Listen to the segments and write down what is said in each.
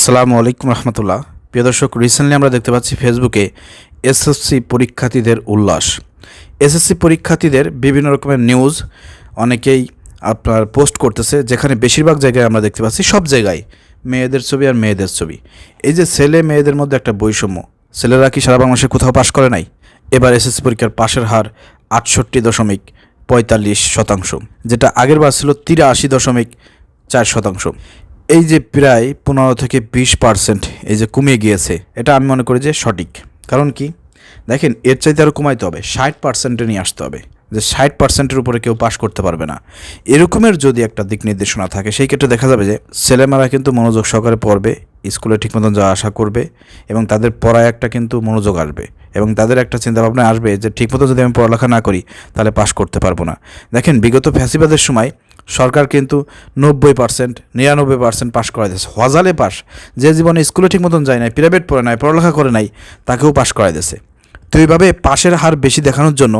আসসালামু আলাইকুম রহমতুল্লাহ। প্রিয় দর্শক রিসেন্টলি আমরা দেখতে পাচ্ছি ফেসবুকে এসএসসি পরীক্ষার্থীদের উল্লাস। এসএসসি পরীক্ষার্থীদের বিভিন্ন রকমের নিউজ অনেকেই আপনার পোস্ট করতেছে, যেখানে বেশিরভাগ জায়গায় আমরা দেখতে পাচ্ছি সব জায়গায় মেয়েদের ছবি আর মেয়েদের ছবি। এই যে ছেলে মেয়েদের মধ্যে একটা বৈষম্য, ছেলেরা কি সারা বাংলাদেশে কোথাও পাশ করে নাই? এবার এসএসসি পরীক্ষার পাশের হার আটষট্টি দশমিক পঁয়তাল্লিশ শতাংশ, যেটা আগের বার ছিল তিরাশি দশমিক চার শতাংশ। এই যে প্রায় পনেরো থেকে বিশ পার্সেন্ট এই যে কমিয়ে গিয়েছে, এটা আমি মনে করি যে সঠিক। কারণ কি? দেখেন, এর চাইতে আরও কমাইতে হবে, ষাট পার্সেন্টে নিয়ে আসতে হবে, যে ষাট পার্সেন্টের উপরে কেউ পাশ করতে পারবে না। এরকমের যদি একটা দিক নির্দেশনা থাকে, সেই ক্ষেত্রে দেখা যাবে যে ছেলেমেয়েরা কিন্তু মনোযোগ সহকারে পড়বে, স্কুলে ঠিক মতন যাওয়া আসা করবে এবং তাদের পড়ায় একটা কিন্তু মনোযোগ আসবে এবং তাদের একটা চিন্তাভাবনা আসবে যে ঠিকমতো যদি আমি পড়ালেখা না করি, তাহলে পাশ করতে পারব না। দেখেন, বিগত ফ্যাসিবাদের সময় সরকার কিন্তু নব্বই পার্সেন্ট, নিরানব্বই পার্সেন্ট পাশ করাই দিয়েছে। হজালে পাস যে জীবনে স্কুলে ঠিক মতন যায় নাই প্রাইভেট পড়ে নাই, পড়ালেখা করে নাই, তাকেও পাশ করাই দিয়েছে। তো এইভাবে পাশের হার বেশি দেখানোর জন্য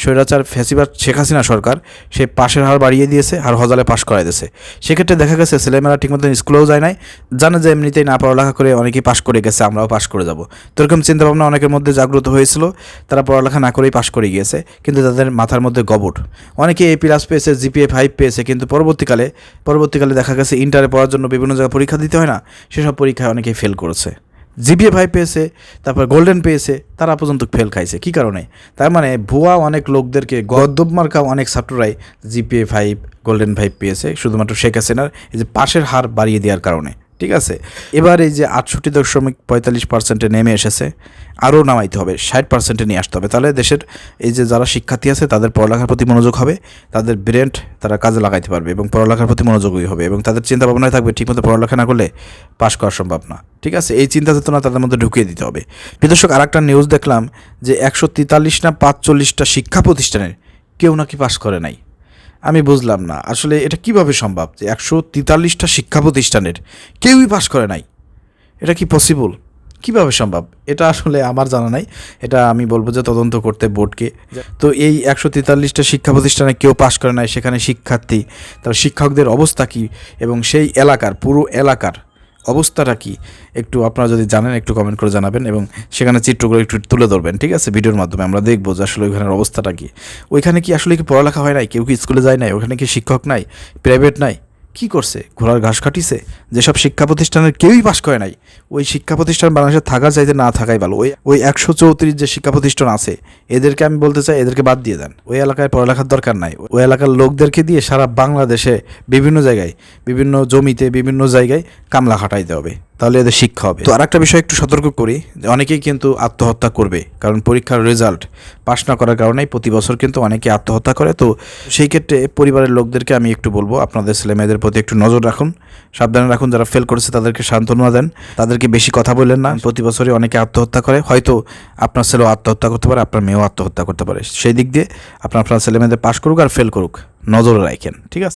স্বৈরাচার ফ্যাসিবাদ শেখ হাসিনা সরকার সেই পাশের হার বাড়িয়ে দিয়েছে, আর হজালে পাশ করাই দিয়েছে। সেক্ষেত্রে দেখা গেছে ছেলেমেয়েরা ঠিক মতন স্কুলেও যায় নাই, জানে যে এমনিতেই না পড়ালেখা করে অনেকেই পাশ করে গেছে, আমরাও পাশ করে যাব। তো এরকম চিন্তাভাবনা অনেকের মধ্যে জাগ্রত হয়েছিল, তারা পড়ালেখা না করেই পাশ করে গিয়েছে, কিন্তু তাদের মাথার মধ্যে গবট। অনেকে এ প্লাস পেয়েছে জিপিএ ফাইভ পেয়েছে, কিন্তু পরবর্তীকালে পরবর্তীকালে দেখা গেছে ইন্টারে পড়ার জন্য বিভিন্ন জায়গায় পরীক্ষা দিতে হয় না, সেসব পরীক্ষায় অনেকেই ফেল করেছে। জিপিএ ফাইভ পেয়েছে, তারপর গোল্ডেন পেয়েছে, তারা পর্যন্ত ফেল খাইছে। কি কারণে? তার মানে ভুয়া অনেক লোকদেরকে গদ্দব মার্কা অনেক ছাত্ররাই জিপিএ ফাইভ গোল্ডেন ফাইভ পেয়েছে, শুধুমাত্র শেখ হাসিনার, এই যে পাশের হার বাড়িয়ে দেওয়ার কারণে। ঠিক আছে? এবার এই যে আটষট্টি দশমিক পঁয়তাল্লিশ পার্সেন্টে নেমে এসেছে, আরও নামাইতে হবে, ষাট পার্সেন্টে নিয়ে আসতে হবে। তাহলে দেশের এই যে যারা শিক্ষার্থী আছে, তাদের পড়ালেখার প্রতি মনোযোগ হবে, তাদের ব্রেন্ট তারা কাজে লাগাইতে পারবে এবং পড়ালেখার প্রতি মনোযোগী হবে এবং তাদের চিন্তা ভাবনায় থাকবে, ঠিকমতো পড়ালেখা না করলে পাশ করা সম্ভব না। ঠিক আছে? এই চিন্তা চেতনা তাদের মধ্যে ঢুকিয়ে দিতে হবে। বিদর্শক আর একটা নিউজ দেখলাম যে একশো তেতাল্লিশ না পাঁচচল্লিশটা শিক্ষা প্রতিষ্ঠানের কেউ নাকি পাশ করে নাই। আমি বুঝলাম না। আসলে এটা কীভাবে সম্ভব যে একশো তেতাল্লিশটা শিক্ষা প্রতিষ্ঠানের কেউই পাশ করে নাই? এটা কি পসিবল কীভাবে সম্ভব? এটা আসলে আমার জানা নাই। এটা আমি বলব যে তদন্ত করতে বোর্ডকে। তো এই একশো তেতাল্লিশটা শিক্ষা প্রতিষ্ঠানে কেউ পাশ করে নাই, সেখানে শিক্ষার্থী, তার শিক্ষকদের অবস্থা কী? এবং সেই এলাকার, পুরো এলাকার অবস্থাটা কি? একটু আপনারা যদি জানেন, একটু কমেন্ট করে জানাবেন এবং সেখানে চিত্রগুলো একটু তুলে ধরবেন, ঠিক আছে? ভিডিওর মাধ্যমে আমরা দেখব যে আসলে ওইখানের অবস্থাটা কি। ওইখানে কি আসলে কি পড়ালেখা হয় নাই? কেউ কি স্কুলে যায় নাই? ওখানে কি শিক্ষক নাই? প্রাইভেট নাই? কি করছে? ঘোড়ার ঘাস কাটিছে? যেসব শিক্ষা প্রতিষ্ঠানের কেউই পাশ করে নাই, ওই শিক্ষা প্রতিষ্ঠান বাংলাদেশে থাকার চাইতে না থাকাই ভালো। ওই ওই একশো চৌত্রিশ যে শিক্ষা প্রতিষ্ঠান আছে, এদেরকে আমি বলতে চাই এদেরকে বাদ দিয়ে দেন। ওই এলাকায় পড়ালেখার দরকার নাই। ওই এলাকার লোকদেরকে দিয়ে সারা বাংলাদেশে বিভিন্ন জায়গায়, বিভিন্ন জমিতে, বিভিন্ন জায়গায় কামলা খাটাইতে হবে। তাহলে এদের শিক্ষা হবে। তো আরেকটা বিষয় একটু সতর্ক করি, যে অনেকেই কিন্তু আত্মহত্যা করবে, কারণ পরীক্ষার রেজাল্ট পাশ না করার কারণেই প্রতি বছর কিন্তু অনেকে আত্মহত্যা করে। তো সেই ক্ষেত্রে পরিবারের লোকদেরকে আমি একটু বলব, আপনাদের ছেলে মেয়েদের প্রতি একটু নজর রাখুন, সাবধানে রাখুন। যারা ফেল করেছে, তাদেরকে সান্ত্বনা দেন। তাদেরকে বেশি কথা বলেন না। প্রতি বছরই অনেকে আত্মহত্যা করে। হয়তো আপনার ছেলেও আত্মহত্যা করতে পারে, আপনার মেয়েও আত্মহত্যা করতে পারে। সেই দিক দিয়ে আপনার আপনার ছেলে মেয়েদের পাশ করুক আর ফেল করুক। নজরে রাখেন, ঠিক আছে?